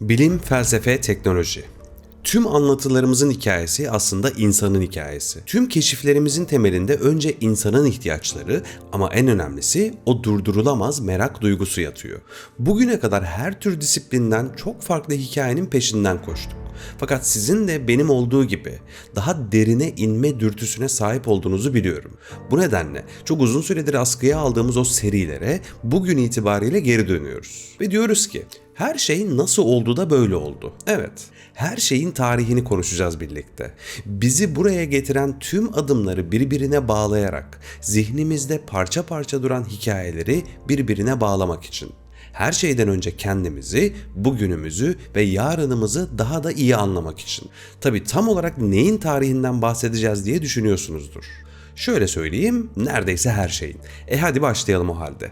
Bilim, felsefe, teknoloji. Tüm anlatılarımızın hikayesi aslında insanın hikayesi. Tüm keşiflerimizin temelinde önce insanın ihtiyaçları ama en önemlisi o durdurulamaz merak duygusu yatıyor. Bugüne kadar her tür disiplinden çok farklı hikayenin peşinden koştuk. Fakat sizin de benim olduğu gibi daha derine inme dürtüsüne sahip olduğunuzu biliyorum. Bu nedenle çok uzun süredir askıya aldığımız o serilere bugün itibariyle geri dönüyoruz. Ve diyoruz ki her şey nasıl oldu da böyle oldu? Evet, her şeyin tarihini konuşacağız birlikte. Bizi buraya getiren tüm adımları birbirine bağlayarak zihnimizde parça parça duran hikayeleri birbirine bağlamak için. Her şeyden önce kendimizi, bugünümüzü ve yarınımızı daha da iyi anlamak için. Tabi tam olarak neyin tarihinden bahsedeceğiz diye düşünüyorsunuzdur. Şöyle söyleyeyim, neredeyse her şeyin. E hadi başlayalım o halde.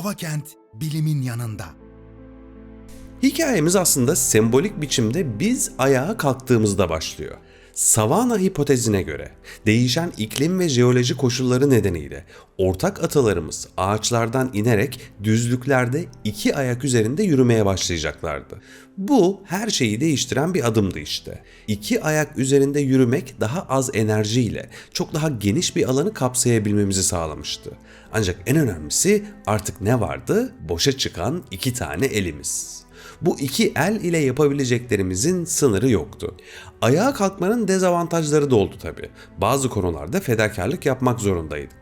Hava Kent bilimin yanında. Hikayemiz aslında sembolik biçimde biz ayağa kalktığımızda başlıyor. Savana hipotezine göre değişen iklim ve jeoloji koşulları nedeniyle ortak atalarımız ağaçlardan inerek düzlüklerde iki ayak üzerinde yürümeye başlayacaklardı. Bu her şeyi değiştiren bir adımdı işte. İki ayak üzerinde yürümek daha az enerjiyle çok daha geniş bir alanı kapsayabilmemizi sağlamıştı. Ancak en önemlisi artık ne vardı? Boşa çıkan iki tane elimiz. Bu iki el ile yapabileceklerimizin sınırı yoktu. Ayağa kalkmanın dezavantajları da oldu tabi. Bazı konularda fedakarlık yapmak zorundaydık.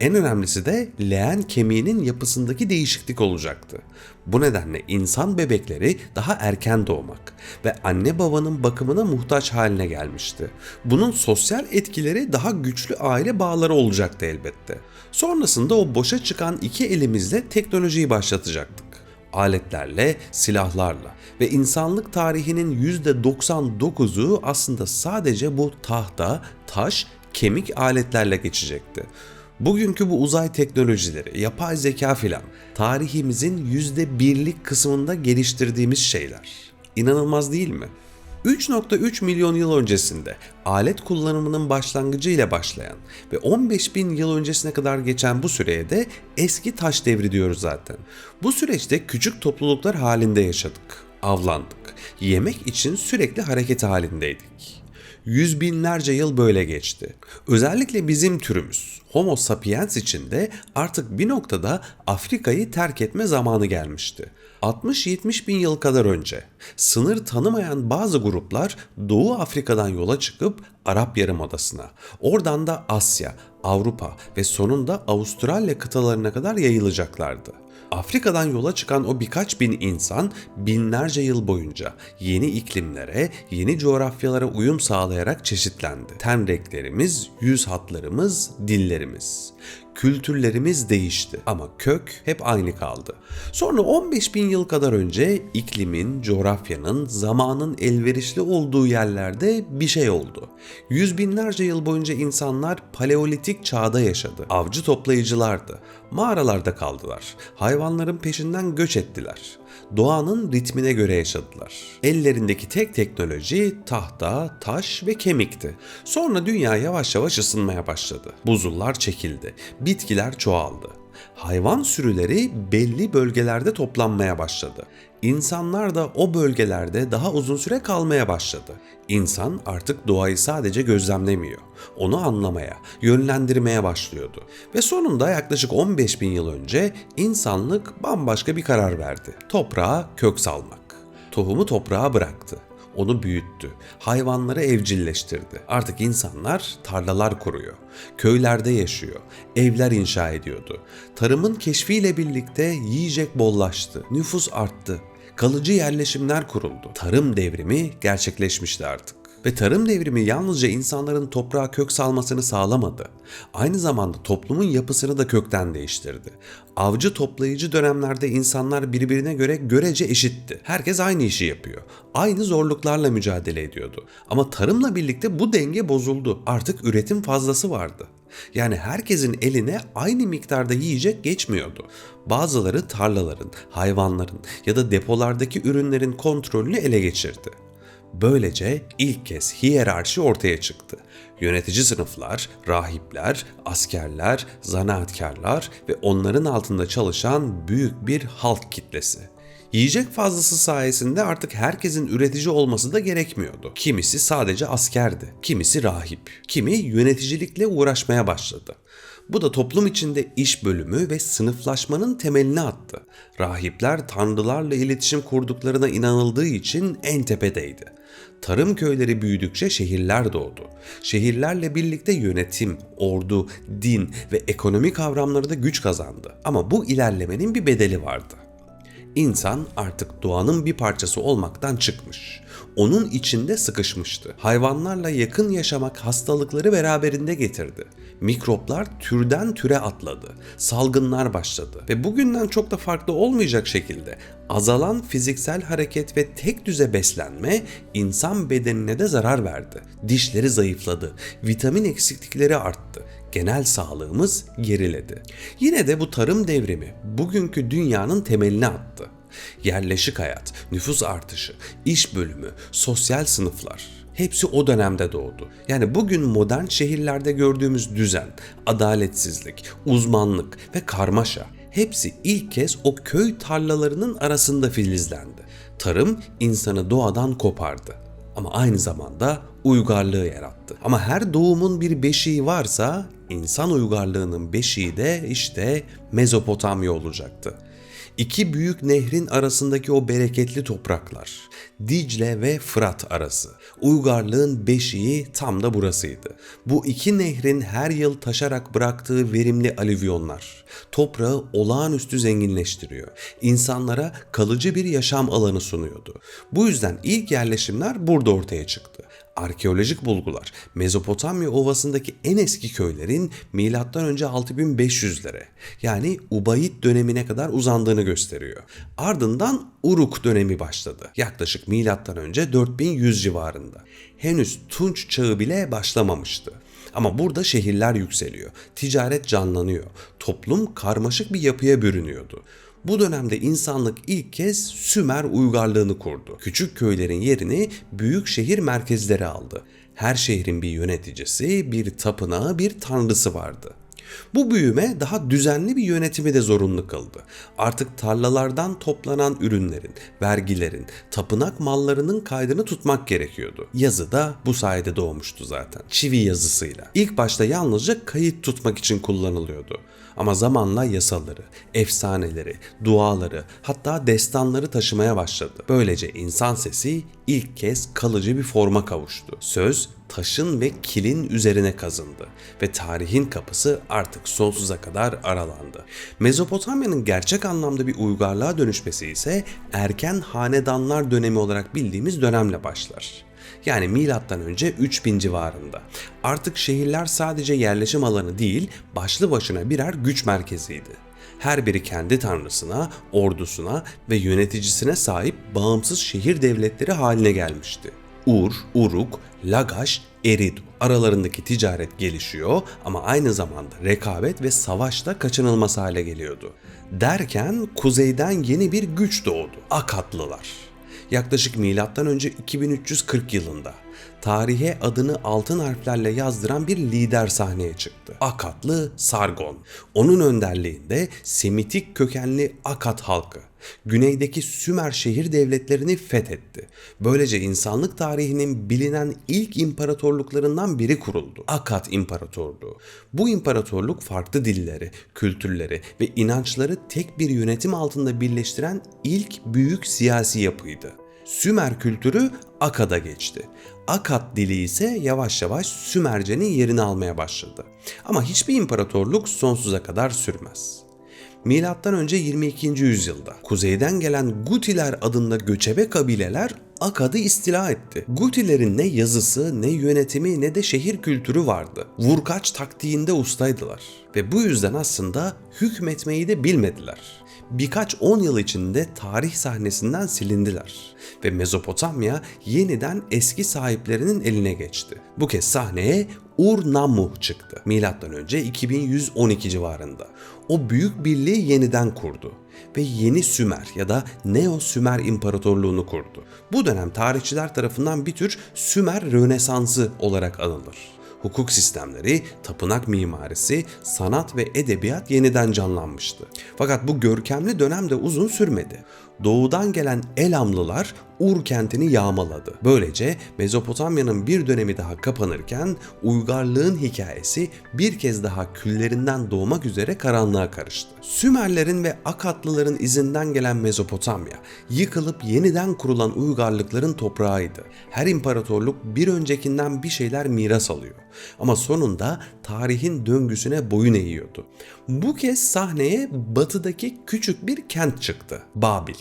En önemlisi de leğen kemiğinin yapısındaki değişiklik olacaktı. Bu nedenle insan bebekleri daha erken doğmak ve anne babanın bakımına muhtaç haline gelmişti. Bunun sosyal etkileri daha güçlü aile bağları olacaktı elbette. Sonrasında o boşa çıkan iki elimizle teknolojiyi başlatacaktık aletlerle, silahlarla ve insanlık tarihinin %99'u aslında sadece bu tahta, taş, kemik aletlerle geçecekti. Bugünkü bu uzay teknolojileri, yapay zeka filan tarihimizin %1'lik kısmında geliştirdiğimiz şeyler. İnanılmaz değil mi? 3.3 milyon yıl öncesinde alet kullanımının başlangıcı ile başlayan ve 15 bin yıl öncesine kadar geçen bu süreye de eski taş devri diyoruz zaten. Bu süreçte küçük topluluklar halinde yaşadık, avlandık, yemek için sürekli hareket halindeydik. Yüz binlerce yıl böyle geçti. Özellikle bizim türümüz Homo sapiens için de artık bir noktada Afrika'yı terk etme zamanı gelmişti. 60-70 bin yıl kadar önce sınır tanımayan bazı gruplar Doğu Afrika'dan yola çıkıp Arap Yarımadası'na, oradan da Asya, Avrupa ve sonunda Avustralya kıtalarına kadar yayılacaklardı. Afrika'dan yola çıkan o birkaç bin insan binlerce yıl boyunca yeni iklimlere, yeni coğrafyalara uyum sağlayarak çeşitlendi. Ten renklerimiz, yüz hatlarımız, dillerimiz. Kültürlerimiz değişti ama kök hep aynı kaldı. Sonra 15 bin yıl kadar önce iklimin, coğrafyanın, zamanın elverişli olduğu yerlerde bir şey oldu. Yüz binlerce yıl boyunca insanlar paleolitik çağda yaşadı. Avcı toplayıcılardı. Mağaralarda kaldılar. Hayvanların peşinden göç ettiler. Doğanın ritmine göre yaşadılar. Ellerindeki tek teknoloji tahta, taş ve kemikti. Sonra dünya yavaş yavaş ısınmaya başladı. Buzullar çekildi. Bitkiler çoğaldı. Hayvan sürüleri belli bölgelerde toplanmaya başladı. İnsanlar da o bölgelerde daha uzun süre kalmaya başladı. İnsan artık doğayı sadece gözlemlemiyor. Onu anlamaya, yönlendirmeye başlıyordu. Ve sonunda yaklaşık 15 bin yıl önce insanlık bambaşka bir karar verdi. Toprağa kök salmak. Tohumu toprağa bıraktı onu büyüttü. Hayvanları evcilleştirdi. Artık insanlar tarlalar kuruyor. Köylerde yaşıyor. Evler inşa ediyordu. Tarımın keşfiyle birlikte yiyecek bollaştı. Nüfus arttı. Kalıcı yerleşimler kuruldu. Tarım devrimi gerçekleşmişti artık. Ve tarım devrimi yalnızca insanların toprağa kök salmasını sağlamadı. Aynı zamanda toplumun yapısını da kökten değiştirdi. Avcı toplayıcı dönemlerde insanlar birbirine göre görece eşitti. Herkes aynı işi yapıyor. Aynı zorluklarla mücadele ediyordu. Ama tarımla birlikte bu denge bozuldu. Artık üretim fazlası vardı. Yani herkesin eline aynı miktarda yiyecek geçmiyordu. Bazıları tarlaların, hayvanların ya da depolardaki ürünlerin kontrolünü ele geçirdi. Böylece ilk kez hiyerarşi ortaya çıktı. Yönetici sınıflar, rahipler, askerler, zanaatkarlar ve onların altında çalışan büyük bir halk kitlesi. Yiyecek fazlası sayesinde artık herkesin üretici olması da gerekmiyordu. Kimisi sadece askerdi, kimisi rahip, kimi yöneticilikle uğraşmaya başladı. Bu da toplum içinde iş bölümü ve sınıflaşmanın temelini attı. Rahipler tanrılarla iletişim kurduklarına inanıldığı için en tepedeydi. Tarım köyleri büyüdükçe şehirler doğdu. Şehirlerle birlikte yönetim, ordu, din ve ekonomi kavramları da güç kazandı. Ama bu ilerlemenin bir bedeli vardı. İnsan artık doğanın bir parçası olmaktan çıkmış. Onun içinde sıkışmıştı. Hayvanlarla yakın yaşamak hastalıkları beraberinde getirdi. Mikroplar türden türe atladı. Salgınlar başladı ve bugünden çok da farklı olmayacak şekilde azalan fiziksel hareket ve tek düze beslenme insan bedenine de zarar verdi. Dişleri zayıfladı, vitamin eksiklikleri arttı genel sağlığımız geriledi. Yine de bu tarım devrimi bugünkü dünyanın temelini attı. Yerleşik hayat, nüfus artışı, iş bölümü, sosyal sınıflar hepsi o dönemde doğdu. Yani bugün modern şehirlerde gördüğümüz düzen, adaletsizlik, uzmanlık ve karmaşa hepsi ilk kez o köy tarlalarının arasında filizlendi. Tarım insanı doğadan kopardı ama aynı zamanda uygarlığı yarattı. Ama her doğumun bir beşiği varsa insan uygarlığının beşiği de işte Mezopotamya olacaktı. İki büyük nehrin arasındaki o bereketli topraklar, Dicle ve Fırat arası. Uygarlığın beşiği tam da burasıydı. Bu iki nehrin her yıl taşarak bıraktığı verimli alüvyonlar, toprağı olağanüstü zenginleştiriyor. İnsanlara kalıcı bir yaşam alanı sunuyordu. Bu yüzden ilk yerleşimler burada ortaya çıktı. Arkeolojik bulgular Mezopotamya Ovası'ndaki en eski köylerin M.Ö. 6500'lere yani Ubayd dönemine kadar uzandığını gösteriyor. Ardından Uruk dönemi başladı. Yaklaşık M.Ö. 4100 civarında. Henüz Tunç çağı bile başlamamıştı. Ama burada şehirler yükseliyor, ticaret canlanıyor, toplum karmaşık bir yapıya bürünüyordu. Bu dönemde insanlık ilk kez Sümer uygarlığını kurdu. Küçük köylerin yerini büyük şehir merkezleri aldı. Her şehrin bir yöneticisi, bir tapınağı, bir tanrısı vardı. Bu büyüme daha düzenli bir yönetimi de zorunlu kıldı. Artık tarlalardan toplanan ürünlerin, vergilerin, tapınak mallarının kaydını tutmak gerekiyordu. Yazı da bu sayede doğmuştu zaten. Çivi yazısıyla. İlk başta yalnızca kayıt tutmak için kullanılıyordu. Ama zamanla yasaları, efsaneleri, duaları hatta destanları taşımaya başladı. Böylece insan sesi ilk kez kalıcı bir forma kavuştu. Söz taşın ve kilin üzerine kazındı ve tarihin kapısı artık sonsuza kadar aralandı. Mezopotamya'nın gerçek anlamda bir uygarlığa dönüşmesi ise erken hanedanlar dönemi olarak bildiğimiz dönemle başlar. Yani milattan önce 3000 civarında. Artık şehirler sadece yerleşim alanı değil, başlı başına birer güç merkeziydi. Her biri kendi tanrısına, ordusuna ve yöneticisine sahip bağımsız şehir devletleri haline gelmişti. Ur, Uruk, Lagaş, Eridu. Aralarındaki ticaret gelişiyor ama aynı zamanda rekabet ve savaş da kaçınılmaz hale geliyordu. Derken kuzeyden yeni bir güç doğdu. Akatlılar yaklaşık önce 2340 yılında tarihe adını altın harflerle yazdıran bir lider sahneye çıktı. Akatlı Sargon. Onun önderliğinde Semitik kökenli Akat halkı güneydeki Sümer şehir devletlerini fethetti. Böylece insanlık tarihinin bilinen ilk imparatorluklarından biri kuruldu. Akat İmparatorluğu. Bu imparatorluk farklı dilleri, kültürleri ve inançları tek bir yönetim altında birleştiren ilk büyük siyasi yapıydı. Sümer kültürü Akad'a geçti. Akad dili ise yavaş yavaş Sümerce'nin yerini almaya başladı. Ama hiçbir imparatorluk sonsuza kadar sürmez. Önce 22. yüzyılda kuzeyden gelen Gutiler adında göçebe kabileler Akad'ı istila etti. Gutilerin ne yazısı, ne yönetimi, ne de şehir kültürü vardı. Vurkaç taktiğinde ustaydılar. Ve bu yüzden aslında hükmetmeyi de bilmediler. Birkaç on yıl içinde tarih sahnesinden silindiler ve Mezopotamya yeniden eski sahiplerinin eline geçti. Bu kez sahneye Ur-Nammu çıktı. Milattan önce 2112 civarında. O büyük birliği yeniden kurdu. ve Yeni Sümer ya da Neo Sümer İmparatorluğunu kurdu. Bu dönem tarihçiler tarafından bir tür Sümer Rönesansı olarak anılır. Hukuk sistemleri, tapınak mimarisi, sanat ve edebiyat yeniden canlanmıştı. Fakat bu görkemli dönem de uzun sürmedi. Doğudan gelen Elamlılar Ur kentini yağmaladı. Böylece Mezopotamya'nın bir dönemi daha kapanırken uygarlığın hikayesi bir kez daha küllerinden doğmak üzere karanlığa karıştı. Sümerlerin ve Akatlıların izinden gelen Mezopotamya, yıkılıp yeniden kurulan uygarlıkların toprağıydı. Her imparatorluk bir öncekinden bir şeyler miras alıyor. Ama sonunda tarihin döngüsüne boyun eğiyordu. Bu kez sahneye batıdaki küçük bir kent çıktı. Babil.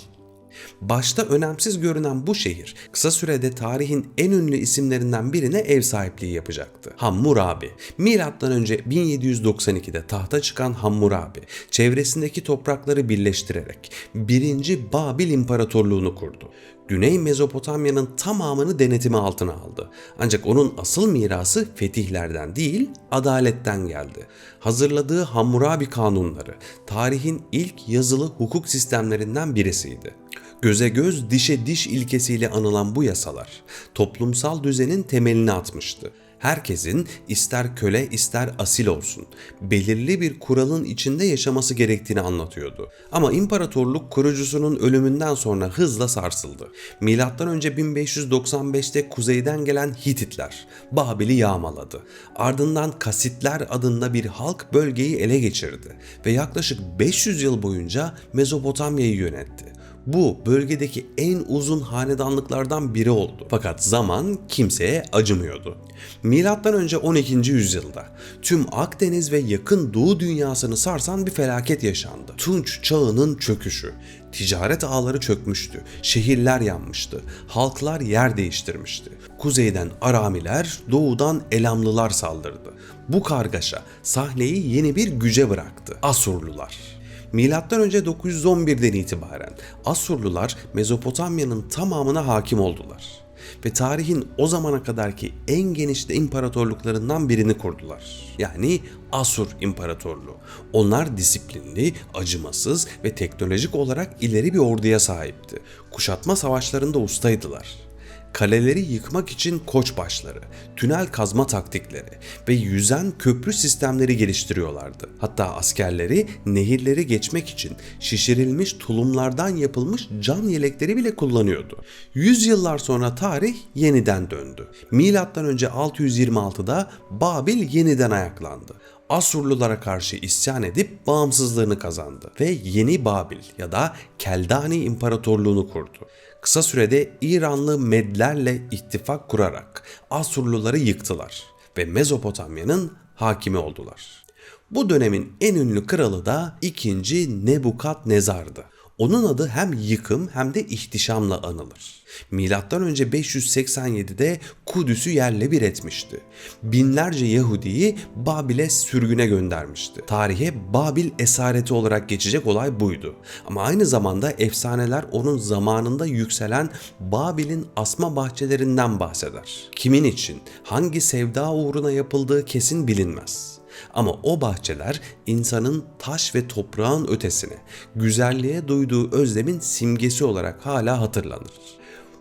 Başta önemsiz görünen bu şehir kısa sürede tarihin en ünlü isimlerinden birine ev sahipliği yapacaktı. Hammurabi. Milattan önce 1792'de tahta çıkan Hammurabi, çevresindeki toprakları birleştirerek 1. Babil İmparatorluğunu kurdu. Güney Mezopotamya'nın tamamını denetimi altına aldı. Ancak onun asıl mirası fetihlerden değil, adaletten geldi. Hazırladığı Hammurabi kanunları tarihin ilk yazılı hukuk sistemlerinden birisiydi. Göze göz, dişe diş ilkesiyle anılan bu yasalar toplumsal düzenin temelini atmıştı. Herkesin ister köle ister asil olsun belirli bir kuralın içinde yaşaması gerektiğini anlatıyordu. Ama imparatorluk kurucusunun ölümünden sonra hızla sarsıldı. Milattan önce 1595'te kuzeyden gelen Hititler Babil'i yağmaladı. Ardından Kasitler adında bir halk bölgeyi ele geçirdi ve yaklaşık 500 yıl boyunca Mezopotamya'yı yönetti. Bu bölgedeki en uzun hanedanlıklardan biri oldu. Fakat zaman kimseye acımıyordu. Milattan önce 12. yüzyılda tüm Akdeniz ve yakın Doğu dünyasını sarsan bir felaket yaşandı. Tunç çağının çöküşü. Ticaret ağları çökmüştü, şehirler yanmıştı, halklar yer değiştirmişti. Kuzeyden Aramiler, doğudan Elamlılar saldırdı. Bu kargaşa sahneyi yeni bir güce bıraktı. Asurlular. Önce 911'den itibaren Asurlular Mezopotamya'nın tamamına hakim oldular ve tarihin o zamana kadarki en genişte imparatorluklarından birini kurdular. Yani Asur İmparatorluğu. Onlar disiplinli, acımasız ve teknolojik olarak ileri bir orduya sahipti. Kuşatma savaşlarında ustaydılar kaleleri yıkmak için koçbaşları, tünel kazma taktikleri ve yüzen köprü sistemleri geliştiriyorlardı. Hatta askerleri nehirleri geçmek için şişirilmiş tulumlardan yapılmış can yelekleri bile kullanıyordu. Yüzyıllar sonra tarih yeniden döndü. Milattan önce 626'da Babil yeniden ayaklandı. Asurlulara karşı isyan edip bağımsızlığını kazandı ve Yeni Babil ya da Keldani İmparatorluğunu kurdu. Kısa sürede İranlı Medlerle ittifak kurarak Asurluları yıktılar ve Mezopotamya'nın hakimi oldular. Bu dönemin en ünlü kralı da 2. Nebukadnezar'dı. Onun adı hem yıkım hem de ihtişamla anılır. Milattan önce 587'de Kudüs'ü yerle bir etmişti. Binlerce Yahudi'yi Babil'e sürgüne göndermişti. Tarihe Babil esareti olarak geçecek olay buydu. Ama aynı zamanda efsaneler onun zamanında yükselen Babil'in asma bahçelerinden bahseder. Kimin için, hangi sevda uğruna yapıldığı kesin bilinmez. Ama o bahçeler insanın taş ve toprağın ötesine, güzelliğe duyduğu özlemin simgesi olarak hala hatırlanır.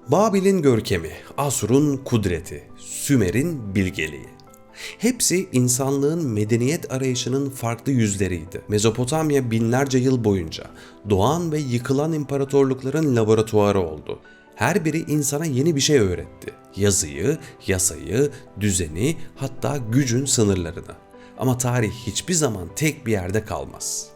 Babil'in görkemi, Asur'un kudreti, Sümer'in bilgeliği. Hepsi insanlığın medeniyet arayışının farklı yüzleriydi. Mezopotamya binlerce yıl boyunca doğan ve yıkılan imparatorlukların laboratuvarı oldu. Her biri insana yeni bir şey öğretti. Yazıyı, yasayı, düzeni, hatta gücün sınırlarını. Ama tarih hiçbir zaman tek bir yerde kalmaz.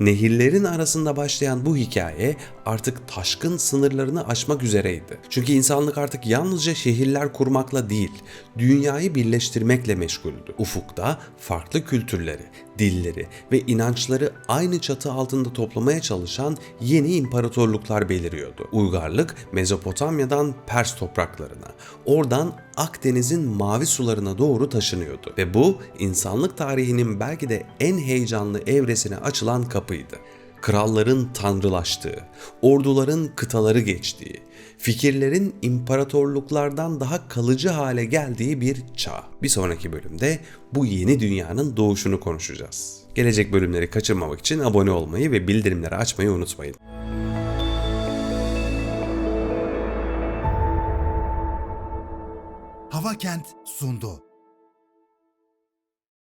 Nehirlerin arasında başlayan bu hikaye artık taşkın sınırlarını aşmak üzereydi. Çünkü insanlık artık yalnızca şehirler kurmakla değil, dünyayı birleştirmekle meşguldü. Ufukta farklı kültürleri, dilleri ve inançları aynı çatı altında toplamaya çalışan yeni imparatorluklar beliriyordu. Uygarlık Mezopotamya'dan Pers topraklarına, oradan Akdeniz'in mavi sularına doğru taşınıyordu ve bu insanlık tarihinin belki de en heyecanlı evresine açılan kapıydı. Kralların tanrılaştığı, orduların kıtaları geçtiği, fikirlerin imparatorluklardan daha kalıcı hale geldiği bir çağ. Bir sonraki bölümde bu yeni dünyanın doğuşunu konuşacağız. Gelecek bölümleri kaçırmamak için abone olmayı ve bildirimleri açmayı unutmayın. Hava Kent sundu.